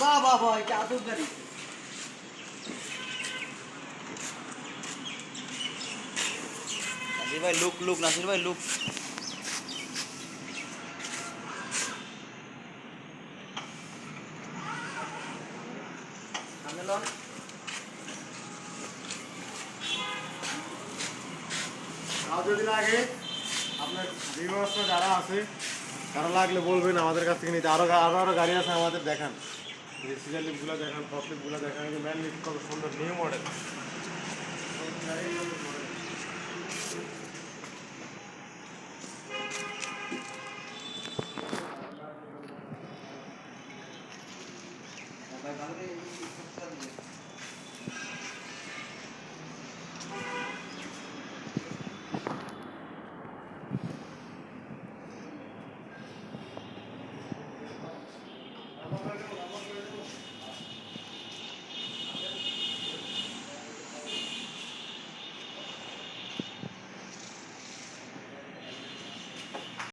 বাহ বাহ বাহ এটা আদব গাড়ি নাসির ভাই লুক লুক নাসির ভাই লুক। সামনে যদি লাগে আপনার যারা আছে কারও লাগলে বলবেন আমাদের কাছ থেকে নিতে। আরও আরও আরও গাড়ি আছে আমাদের দেখান। সিজার লিফটগুলো দেখান ফক লিফটগুলো দেখান ম্যান লিফট কত সুন্দর নিউ মডেল করে দিলে